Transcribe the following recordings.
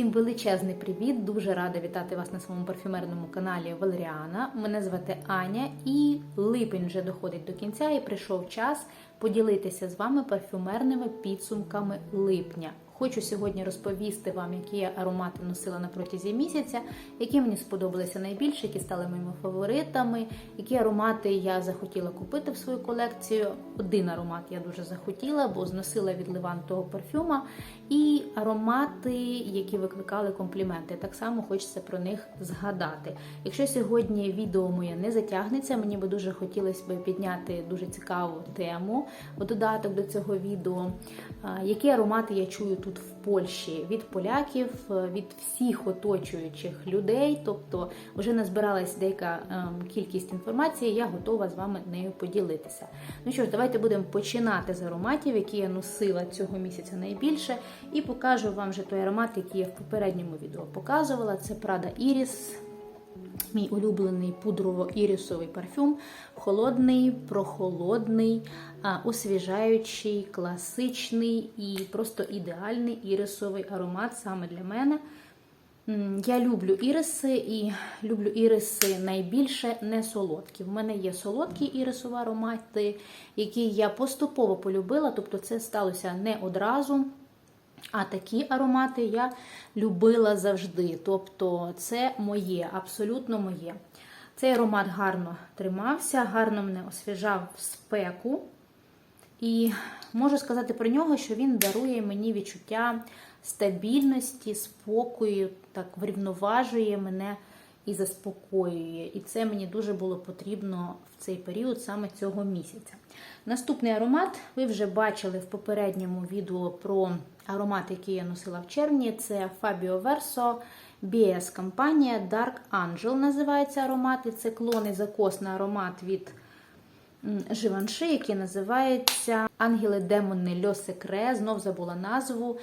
Всім величезний привіт! Дуже рада вітати вас на своєму парфюмерному каналі Валеріана. Мене звати Аня, і липень вже доходить до кінця, і прийшов час поділитися з вами парфюмерними підсумками липня. Хочу сьогодні розповісти вам, які я аромати носила на протязі місяця, які мені сподобалися найбільше, які стали моїми фаворитами, які аромати я захотіла купити в свою колекцію. Один аромат я дуже захотіла, бо зносила від Ливан того парфюма, і аромати, які викликали компліменти. Так само хочеться про них згадати. Якщо сьогодні відео моє не затягнеться, мені би дуже хотілося б підняти дуже цікаву тему у додаток до цього відео. Які аромати я чую тут в Польщі від поляків, від всіх оточуючих людей. Тобто вже назбиралась деяка ем, кількість інформації, я готова з вами нею поділитися. Ну що ж, давайте будемо починати з ароматів, які я носила цього місяця найбільше, і покажу вам вже той аромат, який я в попередньому відео показувала. Це Prada Iris. Мій улюблений пудрово-ірісовий парфюм, холодний, прохолодний, освіжаючий, класичний і просто ідеальний ірисовий аромат саме для мене. Я люблю іриси і люблю іриси найбільше не солодкі. В мене є солодкі ірисові аромати, які я поступово полюбила, тобто це сталося не одразу. А такі аромати я любила завжди. Тобто, це моє, абсолютно моє. Цей аромат гарно тримався, гарно мене освіжав в спеку. І можу сказати про нього, що він дарує мені відчуття стабільності, спокою, так врівноважує мене і заспокоює. І це мені дуже було потрібно в цей період саме цього місяця. Наступний аромат ви вже бачили в попередньому відео про аромат, який я носила в червні. Це Fabio Verso BS компанія Dark Angel називається аромат. І це клон і закосний аромат від Живанши, який називається Ангели Демони Льо Секре. Знов забула назву.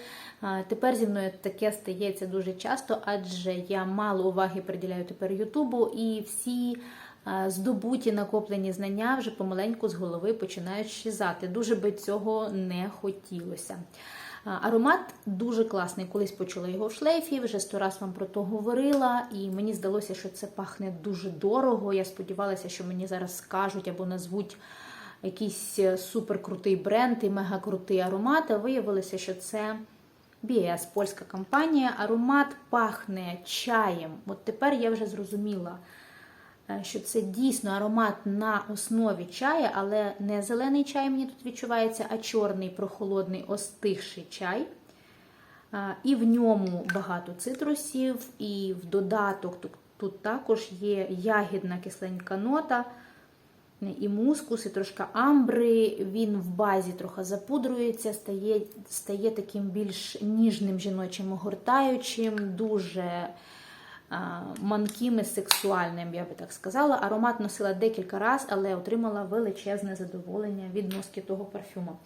Тепер зі мною таке стається дуже часто, адже я мало уваги приділяю тепер Ютубу і всі. Здобуті накоплені знання вже помаленьку з голови починають щезати. Дуже би цього не хотілося. Аромат дуже класний. Колись почула його в шлейфі, вже сто раз вам про то говорила, і мені здалося, що це пахне дуже дорого. Я сподівалася, що мені зараз скажуть або назвуть якийсь суперкрутий бренд і мегакрутий аромат. А виявилося, що це BS, польська компанія. Аромат пахне чаєм. От тепер я вже зрозуміла. Що це дійсно аромат на основі чая, але не зелений чай мені тут відчувається, а чорний прохолодний остигший чай. І в ньому багато цитрусів, і в додаток тут, тут також є ягідна кисленька нота, і мускус, і трошки амбри. Він в базі трохи запудрується, стає стає таким більш ніжним жіночим огортаючим, дуже манкими сексуальним, я би так сказала. Аромат носила декілька разів, але отримала величезне задоволення від носки того парфюму.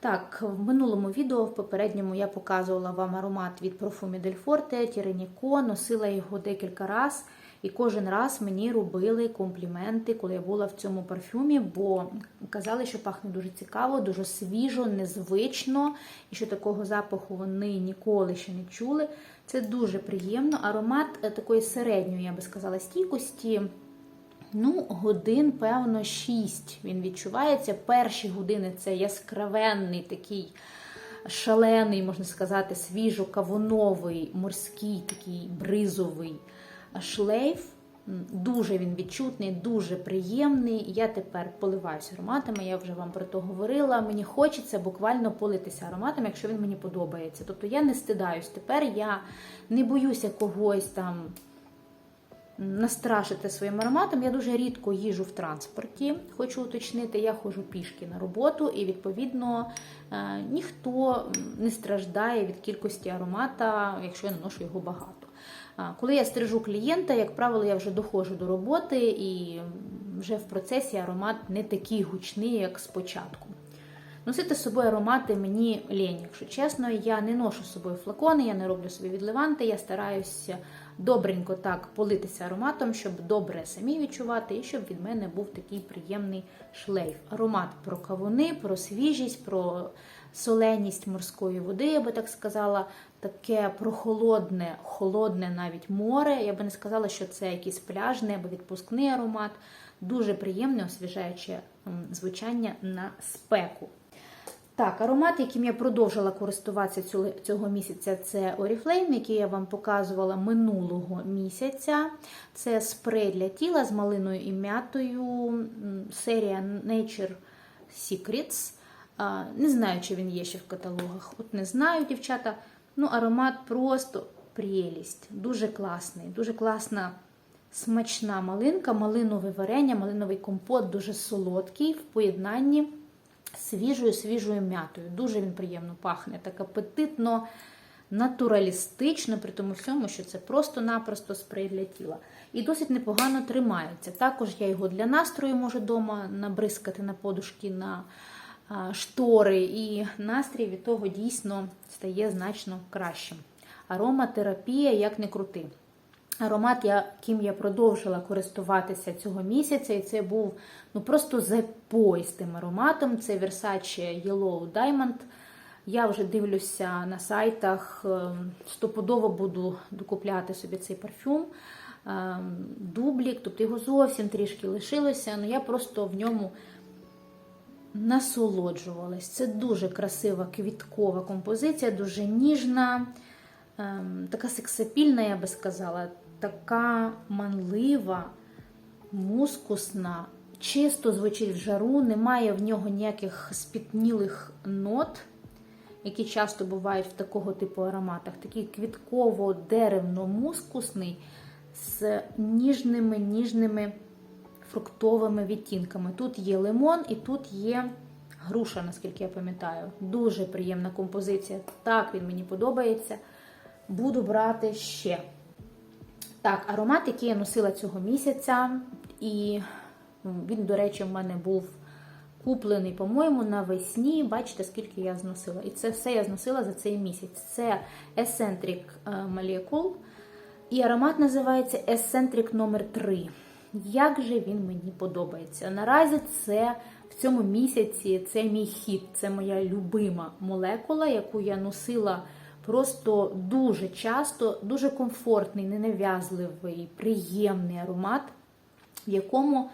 Так, в минулому відео, в попередньому, я показувала вам аромат від Profumi Forte, Тіреніко, носила його декілька разів. І кожен раз мені робили компліменти, коли я була в цьому парфюмі, бо казали, що пахне дуже цікаво, дуже свіжо, незвично, і що такого запаху вони ніколи ще не чули. Це дуже приємно. Аромат е, такої середньої, я би сказала, стійкості. Ну, годин, певно, 6 він відчувається. Перші години це яскравенний такий шалений, можна сказати, свіжо-кавуновий, морський, такий бризовий шлейф. Дуже він відчутний, дуже приємний. Я тепер поливаюся ароматами, я вже вам про то говорила. Мені хочеться буквально политися ароматом, якщо він мені подобається. Тобто я не стидаюсь тепер, я не боюся когось там настрашити своїм ароматом. Я дуже рідко їжу в транспорті, хочу уточнити, я ходжу пішки на роботу, і, відповідно, ніхто не страждає від кількості аромата, якщо я наношу його багато. Коли я стрижу клієнта, як правило, я вже доходжу до роботи і вже в процесі аромат не такий гучний, як спочатку. Носити з собою аромати мені лінь, якщо чесно, я не ношу з собою флакони, я не роблю собі відливанти, я стараюся добренько так политися ароматом, щоб добре самі відчувати, і щоб від мене був такий приємний шлейф. Аромат про кавуни, про свіжість, про соленість морської води, я би так сказала. Таке прохолодне, холодне навіть море. Я би не сказала, що це якийсь пляжний або відпускний аромат. Дуже приємне, освіжаюче звучання на спеку. Так, аромат, яким я продовжила користуватися цього, місяця, це Oriflame, який я вам показувала минулого місяця. Це спрей для тіла з малиною і м'ятою. Серія Nature Secrets. Не знаю, чи він є ще в каталогах. От не знаю, дівчата. Ну, аромат просто прелість. Дуже класний, дуже класна. Смачна малинка, малинове варення, малиновий компот дуже солодкий в поєднанні свіжою свіжою м'ятою. Дуже він приємно пахне, так апетитно, натуралістично, при тому всьому, що це просто-напросто спрей для тіла. І досить непогано тримається. Також я його для настрою можу вдома набризкати на подушки, на штори, і настрій від того дійсно стає значно кращим. Ароматерапія, як не крути. Аромат, яким я продовжила користуватися цього місяця, і це був ну просто запой з тим ароматом. Це Versace Yellow Diamond. Я вже дивлюся на сайтах, ем, стопудово буду докупляти собі цей парфюм. ем, Дублік, тобто його зовсім трішки лишилося, але я просто в ньому насолоджувалась. Це дуже красива квіткова композиція, дуже ніжна, ем, така сексапільна, я би сказала, така манлива, мускусна, чисто звучить в жару, немає в нього ніяких спітнілих нот, які часто бувають в такого типу ароматах. Такий квітково-деревно-мускусний з ніжними, ніжними фруктовими відтінками. Тут є лимон і тут є груша, наскільки я пам'ятаю. Дуже приємна композиція. Так, він мені подобається. Буду брати ще. Так, аромат, який я носила цього місяця, і він, до речі, в мене був куплений, по-моєму, навесні. Бачите, скільки я зносила. І це все я зносила за цей місяць. Це Eccentric Molecule. І аромат називається Eccentric номер 3 Як же він мені подобається? Наразі це в цьому місяці це мій хід, це моя любима молекула, яку я носила просто дуже часто, дуже комфортний, ненав'язливий, приємний аромат, в якому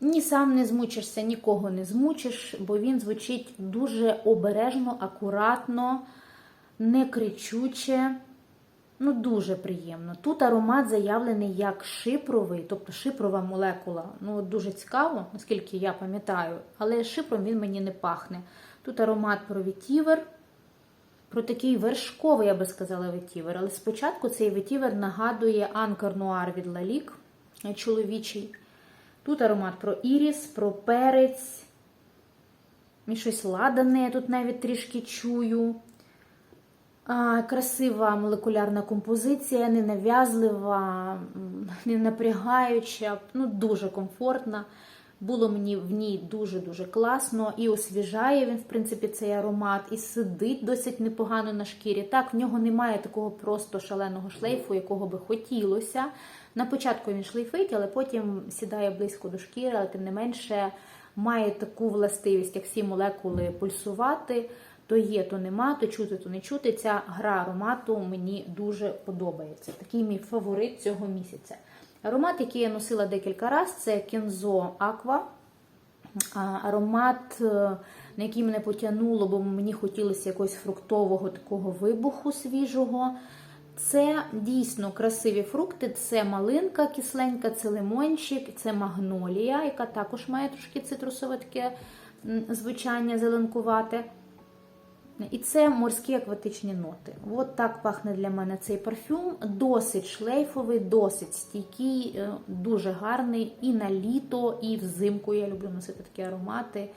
ні сам не змучишся, нікого не змучиш, бо він звучить дуже обережно, акуратно, не кричуче. Ну, дуже приємно. Тут аромат заявлений як шипровий, тобто шипрова молекула. Ну, дуже цікаво, наскільки я пам'ятаю, але шипром він мені не пахне. Тут аромат про вітівер, про такий вершковий, я би сказала, ветівер. Але спочатку цей ветівер нагадує Анкор Нуар від Лалік чоловічий. Тут аромат про іріс, про перець. І щось ладане, я тут навіть трішки чую. Красива молекулярна композиція, ненав'язлива, не напрягаюча, ну дуже комфортна. Було мені в ній дуже-дуже класно і освіжає він, в принципі, цей аромат, і сидить досить непогано на шкірі. Так, в нього немає такого просто шаленого шлейфу, якого би хотілося. На початку він шлейфить, але потім сідає близько до шкіри, але тим не менше має таку властивість, як всі молекули пульсувати. То є, то нема, то чути, то не чути. Ця гра аромату мені дуже подобається. Такий мій фаворит цього місяця. Аромат, який я носила декілька разів, це Kenzo Aqua. Аромат, е, на який мене потягнуло, бо мені хотілося якогось фруктового такого вибуху свіжого. Це дійсно красиві фрукти, це малинка кисленька, це лимончик, це магнолія, яка також має трошки цитрусове таке звучання зеленкувате. І це морські акватичні ноти. От так пахне для мене цей парфюм. Досить шлейфовий, досить стійкий, дуже гарний і на літо, і взимку. Я люблю носити такі аромати.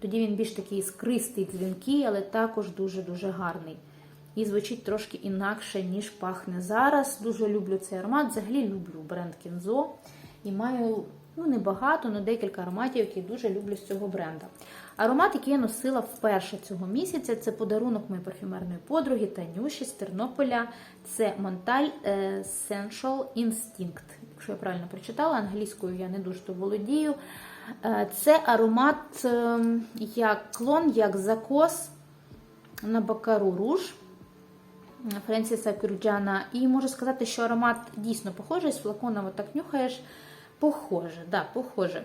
Тоді він більш такий іскристий, дзвінкий, але також дуже-дуже гарний. І звучить трошки інакше, ніж пахне зараз. Дуже люблю цей аромат. Взагалі люблю бренд Кінзо. І маю ну, небагато, але декілька ароматів, які дуже люблю з цього бренда. Аромат, який я носила вперше цього місяця, це подарунок моєї парфюмерної подруги Танюші з Тернополя. Це Монталь Sensual Instinct. Якщо я правильно прочитала, англійською я не дуже то володію. Це аромат як клон, як закос на бакару руж. Френсіса Кюрджана. І можу сказати, що аромат дійсно похожий, з флаконом отак нюхаєш. Похоже, да, похоже.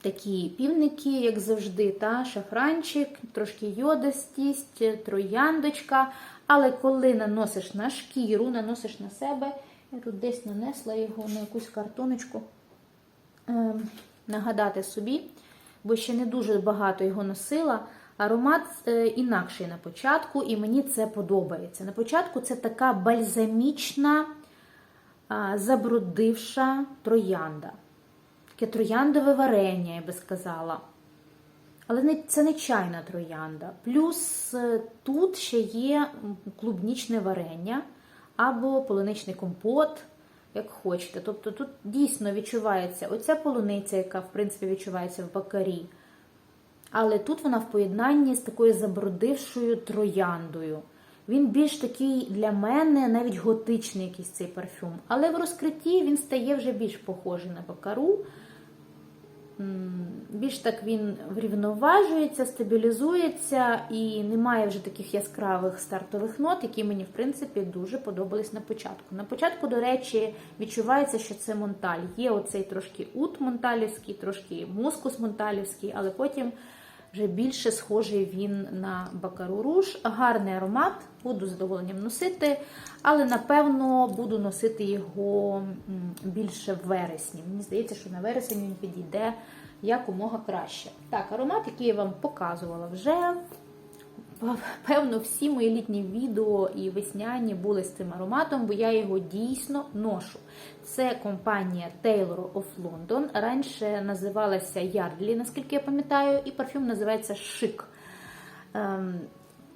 Такі півники, як завжди, та шафранчик, трошки йодистість, трояндочка. Але коли наносиш на шкіру, наносиш на себе, я тут десь нанесла його на якусь картоночку, ем, нагадати собі, бо ще не дуже багато його носила. Аромат е, інакший на початку, і мені це подобається. На початку це така бальзамічна, забрудивша троянда. Таке трояндове варення, я би сказала. Але це не чайна троянда. Плюс е, тут ще є клубнічне варення або полуничний компот, як хочете. Тобто тут дійсно відчувається оця полуниця, яка, в принципі, відчувається в бакарі. Але тут вона в поєднанні з такою забродившою трояндою. Він більш такий для мене навіть готичний якийсь цей парфюм. Але в розкритті він стає вже більш похожий на бакару. Більш так він врівноважується, стабілізується і немає вже таких яскравих стартових нот, які мені, в принципі, дуже подобались на початку. На початку, до речі, відчувається, що це монталь. Є оцей трошки ут монталівський, трошки мускус монталівський, але потім вже більше схожий він на бакару руж. Гарний аромат, буду задоволенням носити, але напевно буду носити його більше в вересні. Мені здається, що на вересень він підійде якомога краще. Так, аромат, який я вам показувала вже. Певно, всі мої літні відео і весняні були з цим ароматом, бо я його дійсно ношу. Це компанія Taylor of London. Раніше називалася Yardley, наскільки я пам'ятаю, і парфюм називається Шик. Ем,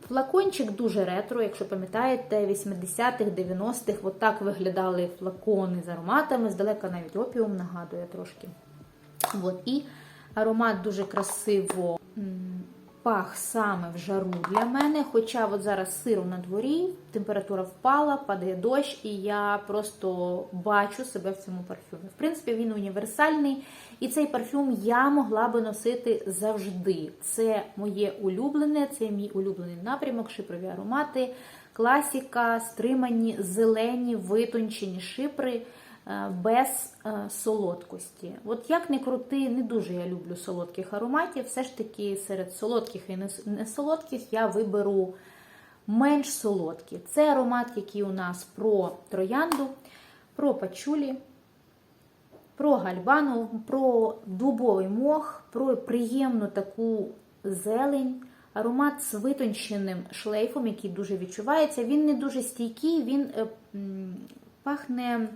Флакончик дуже ретро, якщо пам'ятаєте, 80-х, 90-х, от так виглядали флакони з ароматами, здалека навіть опіум нагадує трошки. От, і аромат дуже красиво пах саме в жару для мене. Хоча от зараз сиро на дворі, температура впала, падає дощ, і я просто бачу себе в цьому парфюмі. В принципі, він універсальний, і цей парфюм я могла би носити завжди. Це моє улюблене, це мій улюблений напрямок, шипрові аромати, класіка, стримані, зелені, витончені шипри. Е, Без е, солодкості. От як не крути, не дуже я люблю солодких ароматів. Все ж таки серед солодких і не- не я виберу менш солодкі. Це аромат, який у нас про троянду, про пачулі, про гальбану, про дубовий мох, про приємну таку зелень. Аромат з витонченим шлейфом, який дуже відчувається. Він не дуже стійкий, він е, пахне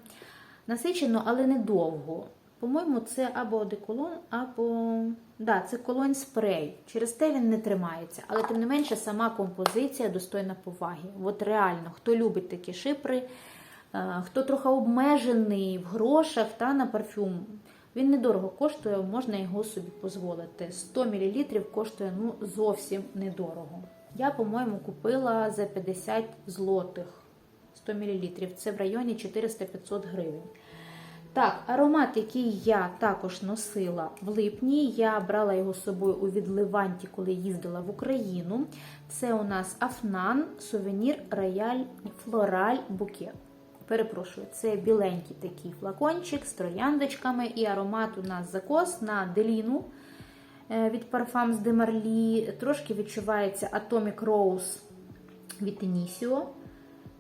насичено, але недовго. По-моєму, це або одеколон, або. Да, це колонь спрей. Через те він не тримається. Але тим не менше, сама композиція достойна поваги. От реально, хто любить такі шипри, е, хто трохи обмежений в грошах та на парфюм. Він недорого коштує, можна його собі дозволити. 100 мл коштує ну, зовсім недорого. Я, по-моєму, купила за 50 злотих 100 мл. Це в районі 400-500 гривень. Так, аромат, який я також носила в липні, я брала його з собою у відливанті, коли їздила в Україну. Це у нас Афнан, сувенір Рояль Флораль Букет. Перепрошую, це біленький такий флакончик з трояндочками, і аромат у нас закос на деліну е, від Parfums de Marly. Трошки відчувається Atomic Rose від Initio.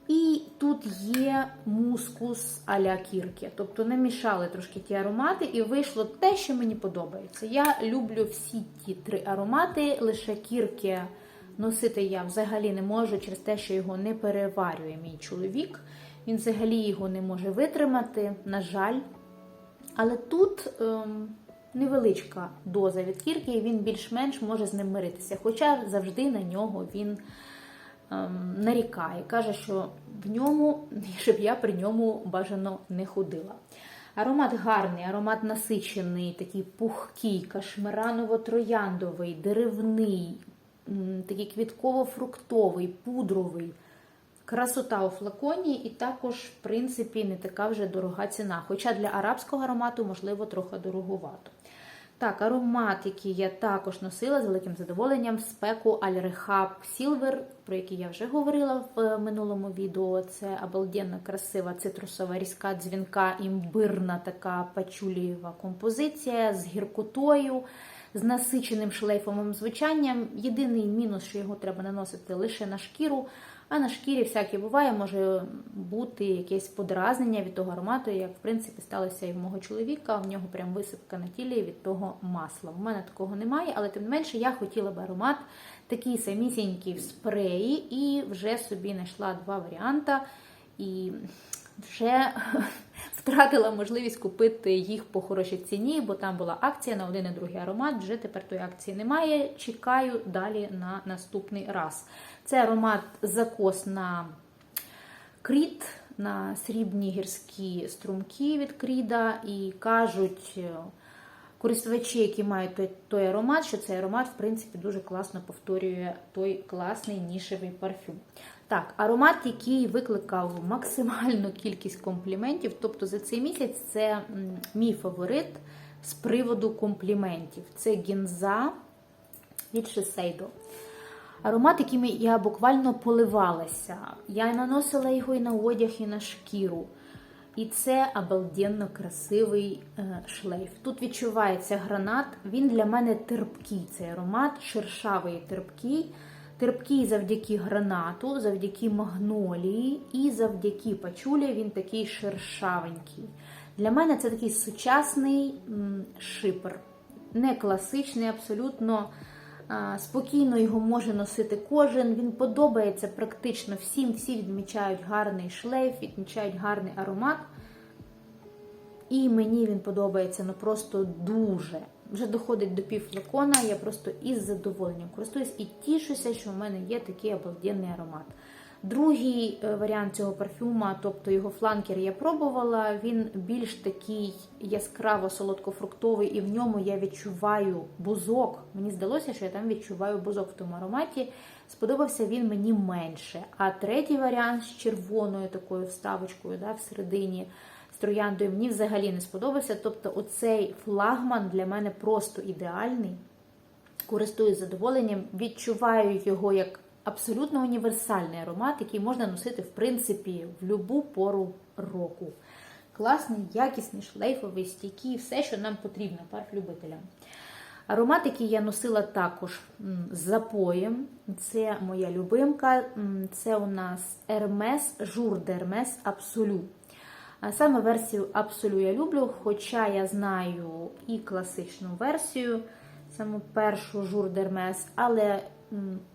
І тут є мускус а-ля кірки. Тобто намішали трошки ті аромати, і вийшло те, що мені подобається. Я люблю всі ті три аромати, лише кірки носити я взагалі не можу через те, що його не переварює мій чоловік. Він взагалі його не може витримати, на жаль. Але тут ем, невеличка доза від кірки, і він більш-менш може з ним миритися. Хоча завжди на нього він нарікає, каже, що в ньому, щоб я при ньому бажано не ходила. Аромат гарний, аромат насичений, такий пухкий, кашмираново-трояндовий, деревний, такий квітково-фруктовий, пудровий. Красота у флаконі, і також, в принципі, не така вже дорога ціна. Хоча для арабського аромату, можливо, трохи дороговато. Так, аромат, який я також носила з великим задоволенням, спеку Al-Rehab Silver, про який я вже говорила в е, минулому відео. Це обалденно красива цитрусова різка дзвінка, імбирна така пачулієва композиція з гіркотою, з насиченим шлейфовим звучанням. Єдиний мінус, що його треба наносити лише на шкіру. А на шкірі всяке буває, може бути якесь подразнення від того аромату, як в принципі сталося і в мого чоловіка. В нього прям висипка на тілі від того масла. В мене такого немає, але тим не менше я хотіла б аромат такий самісінький в спреї, і вже собі знайшла два варіанти. І вже втратила можливість купити їх по хорошій ціні, бо там була акція на один і другий аромат. Вже тепер тої акції немає. Чекаю далі на наступний раз. Це аромат закос на кріт, на срібні гірські струмки від кріда. І кажуть користувачі, які мають той, той аромат, що цей аромат, в принципі, дуже класно повторює той класний нішевий парфюм. Так, аромат, який викликав максимальну кількість компліментів. Тобто за цей місяць це мій фаворит з приводу компліментів. Це гінза від Shiseido. Аромат, яким я буквально поливалася. Я наносила його і на одяг, і на шкіру. І це обалденно красивий шлейф. Тут відчувається гранат. Він для мене терпкий. Цей аромат, шершавий терпкий. Терпкий завдяки гранату, завдяки магнолії і завдяки пачулі він такий шершавенький. Для мене це такий сучасний шипер. Не класичний, абсолютно спокійно його може носити кожен. Він подобається практично всім. Всі відмічають гарний шлейф, відмічають гарний аромат. І мені він подобається ну просто дуже. Вже доходить до пів флакона, я просто із задоволенням користуюсь і тішуся, що в мене є такий обалденний аромат. Другий варіант цього парфюма, тобто його фланкер, я пробувала. Він більш такий яскраво солодкофруктовий, і в ньому я відчуваю бузок. Мені здалося, що я там відчуваю бузок в тому ароматі. Сподобався він мені менше. А третій варіант з червоною такою вставочкою да, всередині трояндою мені взагалі не сподобався. Тобто, оцей флагман для мене просто ідеальний. Користуюсь задоволенням, відчуваю його як абсолютно універсальний аромат, який можна носити, в принципі, в будь-яку пору року. Класний, якісний, шлейфовий, стійкий, все, що нам потрібно, парфлюбителям. Аромат, який я носила також з запоєм, це моя любимка. Це у нас Hermes Jour d'Hermes Absolu. Саме версію Absolu я люблю, хоча я знаю і класичну версію, саме першу Jour d'Hermes, але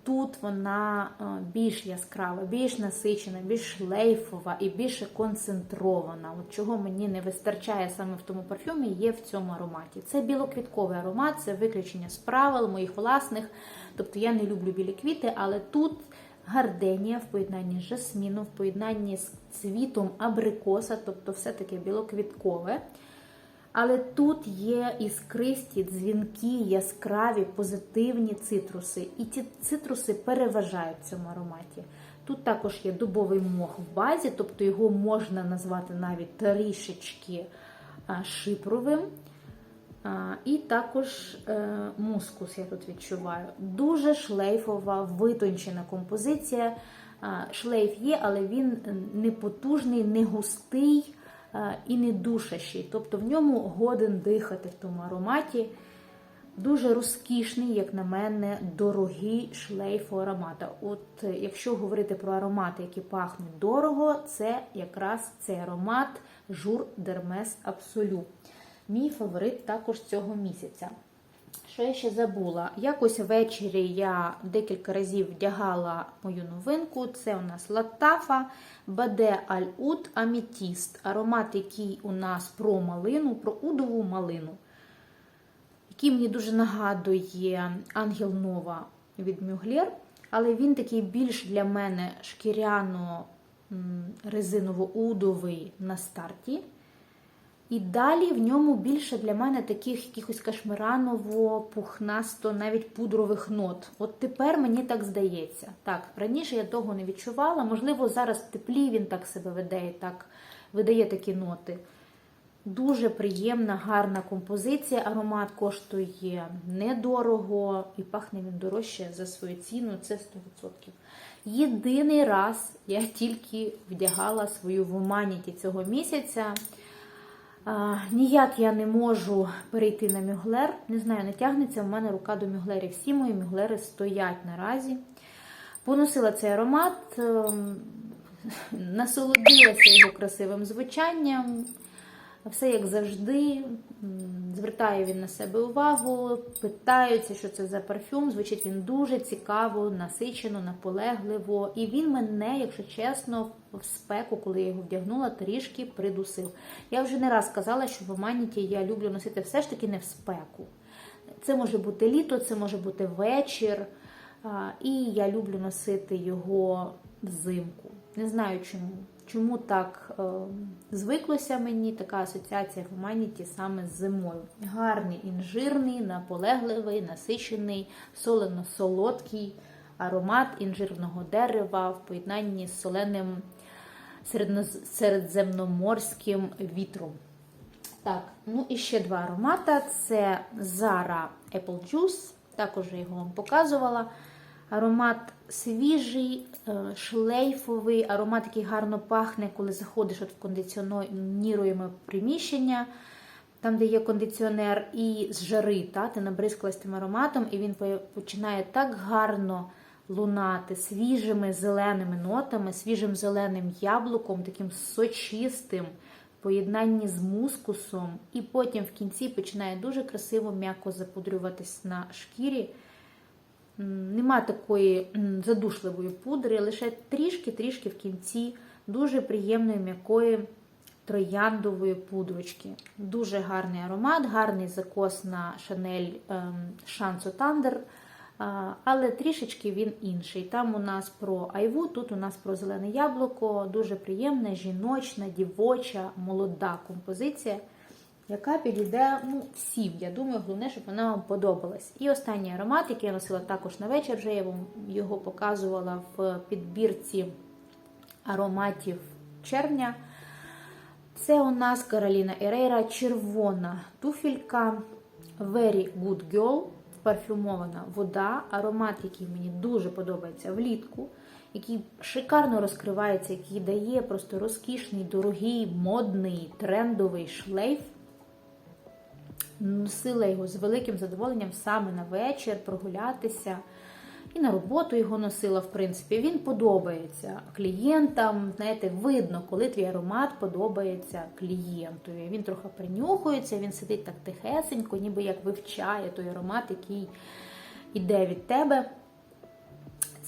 Тут вона більш яскрава, більш насичена, більш шлейфова і більше концентрована. От Чого мені не вистачає саме в тому парфюмі, є в цьому ароматі. Це білоквітковий аромат, це виключення з правил моїх власних. Тобто я не люблю білі квіти, але тут гарденія в поєднанні з жасміном, в поєднанні з цвітом абрикоса, тобто все-таки білоквіткове. Але тут є іскристі, дзвінкі, яскраві, позитивні цитруси. І ці цитруси переважають в цьому ароматі. Тут також є дубовий мох в базі, тобто його можна назвати навіть трішечки шипровим. І також е, мускус я тут відчуваю. Дуже шлейфова, витончена композиція. Шлейф є, але він не потужний, не густий і не душащий. Тобто в ньому годен дихати в тому ароматі. Дуже розкішний, як на мене, дорогий шлейф аромата. От е, якщо говорити про аромати, які пахнуть дорого, це якраз цей аромат Jour d'Hermes Absolu. Мій фаворит також цього місяця. Що я ще забула? Якось ввечері я декілька разів вдягала мою новинку. Це у нас Латафа Баде Аль-Уд Амітіст. Аромат, який у нас про малину, про удову малину, який мені дуже нагадує Ангел Нова від Мюглєр. Але він такий більш для мене шкіряно-резиново-удовий на старті. І далі в ньому більше для мене таких якихось кашмираново, пухнасто, навіть пудрових нот. От тепер мені так здається. Так, раніше я того не відчувала. Можливо, зараз в теплі він так себе веде так видає такі ноти. Дуже приємна, гарна композиція. Аромат коштує недорого і пахне він дорожче за свою ціну. Це 100%. Єдиний раз я тільки вдягала свою вуманіті цього місяця. Ніяк я не можу перейти на мюглер. Не знаю, не тягнеться в мене рука до мюглерів. Всі мої мюглери стоять наразі. Поносила цей аромат, ем, насолодилася його красивим звучанням. Все як завжди. Звертає він на себе увагу, питаються, що це за парфюм. Звучить він дуже цікаво, насичено, наполегливо. І він мене, якщо чесно, в спеку, коли я його вдягнула, трішки придусив. Я вже не раз казала, що в Оманіті я люблю носити все ж таки не в спеку. Це може бути літо, це може бути вечір. І я люблю носити його взимку. Не знаю чому. Чому так е, звиклося мені така асоціація Humanity саме з зимою. Гарний, інжирний, наполегливий, насичений, солено-солодкий аромат інжирного дерева в поєднанні з соленим середземноморським вітром. Так, ну і ще два аромата. Це Zara Apple Juice, також я його вам показувала. Аромат свіжий, е, шлейфовий, аромат, який гарно пахне, коли заходиш от в кондиціонуємо приміщення, там, де є кондиціонер, і з жари, та, ти набризкалась тим ароматом, і він починає так гарно лунати свіжими зеленими нотами, свіжим зеленим яблуком, таким сочистим поєднанні з мускусом, і потім в кінці починає дуже красиво м'яко запудрюватись на шкірі. Нема такої задушливої пудри, лише трішки-трішки в кінці дуже приємної м'якої трояндової пудрочки. Дуже гарний аромат, гарний закос на Chanso Thunder, а, але трішечки він інший. Там у нас про айву, тут у нас про зелене яблуко, дуже приємна, жіночна, дівоча, молода композиція яка підійде ну, всім. Я думаю, головне, щоб вона вам подобалась. І останній аромат, який я носила також на вечір, вже я вам його показувала в підбірці ароматів червня. Це у нас Кароліна Ерейра червона туфелька Very Good Girl, парфюмована вода, аромат, який мені дуже подобається влітку, який шикарно розкривається, який дає просто розкішний, дорогий, модний, трендовий шлейф. Носила його з великим задоволенням саме на вечір прогулятися. І на роботу його носила, в принципі. Він подобається клієнтам. Знаєте, видно, коли твій аромат подобається клієнтові. Він трохи принюхується, він сидить так тихесенько, ніби як вивчає той аромат, який іде від тебе.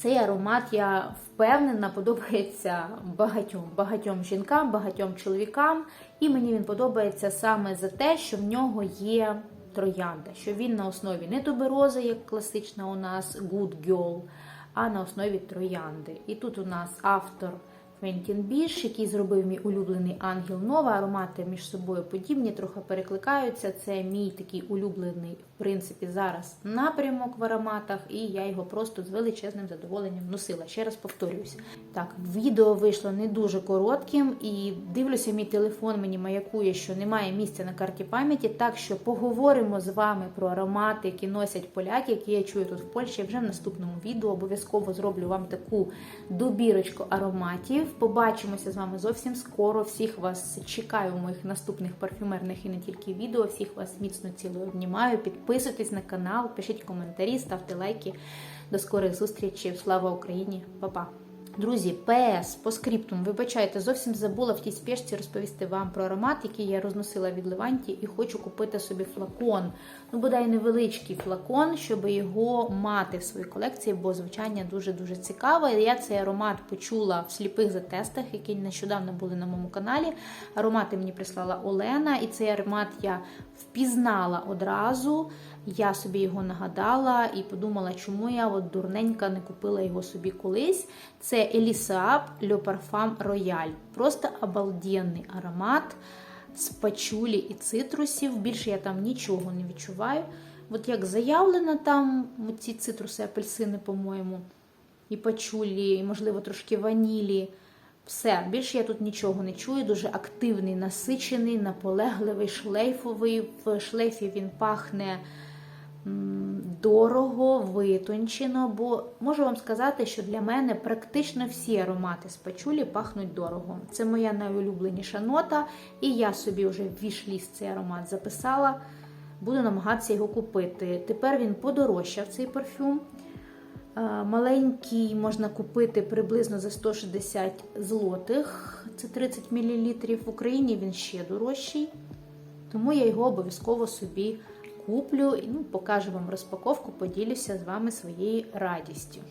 Цей аромат, я впевнена, подобається багатьом багатьом жінкам, багатьом чоловікам. І мені він подобається саме за те, що в нього є троянда, що він на основі не туберози, як класична у нас Good Girl, а на основі троянди. І тут у нас автор Квентін Біш, який зробив мій улюблений Ангел Нова. Аромати між собою подібні, трохи перекликаються. Це мій такий улюблений, принципі, зараз напрямок в ароматах, і я його просто з величезним задоволенням носила. Ще раз повторююся. Так, відео вийшло не дуже коротким, і дивлюся, мій телефон мені маякує, що немає місця на карті пам'яті. Так що поговоримо з вами про аромати, які носять поляки, які я чую тут в Польщі. Вже в наступному відео обов'язково зроблю вам таку добірочку ароматів. Побачимося з вами зовсім скоро. Всіх вас чекаю у моїх наступних парфюмерних і не тільки відео. Всіх вас міцно цілою обнімаю. Підписуйтесь на канал, пишіть коментарі, ставте лайки. До скорих зустрічей. Слава Україні! Па-па! Друзі, ПС по скриптум, вибачайте, зовсім забула в тій спешці розповісти вам про аромат, який я розносила від Леванті, і хочу купити собі флакон. Ну, бодай невеличкий флакон, щоб його мати в своїй колекції, бо звучання дуже-дуже цікаве. Я цей аромат почула в сліпих затестах, які нещодавно були на моєму каналі. Аромати мені прислала Олена, і цей аромат я впізнала одразу. Я собі його нагадала і подумала, чому я от дурненька не купила його собі колись. Це Елісаап Le Parfum Royal. Просто обалденний аромат з пачулі і цитрусів. Більше я там нічого не відчуваю. От як заявлено там ці цитруси, апельсини, по-моєму, і пачулі, і, можливо, трошки ванілі. Все, більше я тут нічого не чую. Дуже активний, насичений, наполегливий, шлейфовий. В шлейфі він пахне дорого, витончено, бо можу вам сказати, що для мене практично всі аромати з пачулі пахнуть дорого. Це моя найулюбленіша нота, і я собі вже в цей аромат записала. Буду намагатися його купити. Тепер він подорожчав цей парфюм. Е, Маленький можна купити приблизно за 160 злотих, це 30 мл. В Україні він ще дорожчий, тому я його обов'язково собі куплю ну, покажу вам розпаковку, поділюся з вами своєю радістю.